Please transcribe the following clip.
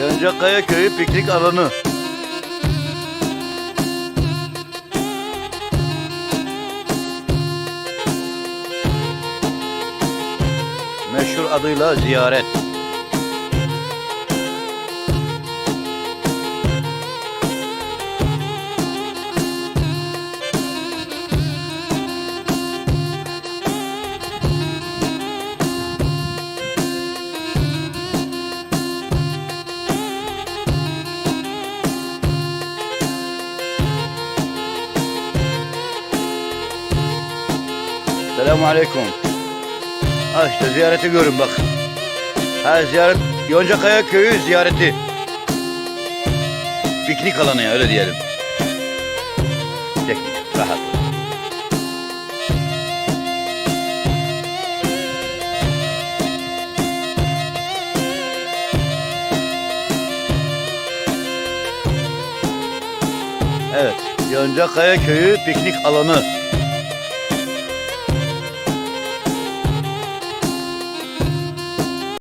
Yoncakaya Köyü piknik alanı. Meşhur adıyla ziyaret. Selamun Aleyküm. Ha işte ziyareti görün bak. Ha ziyaret Yoncakaya Köyü ziyareti. Piknik alanı ya öyle diyelim. Çek rahat. Evet, Yoncakaya Köyü piknik alanı.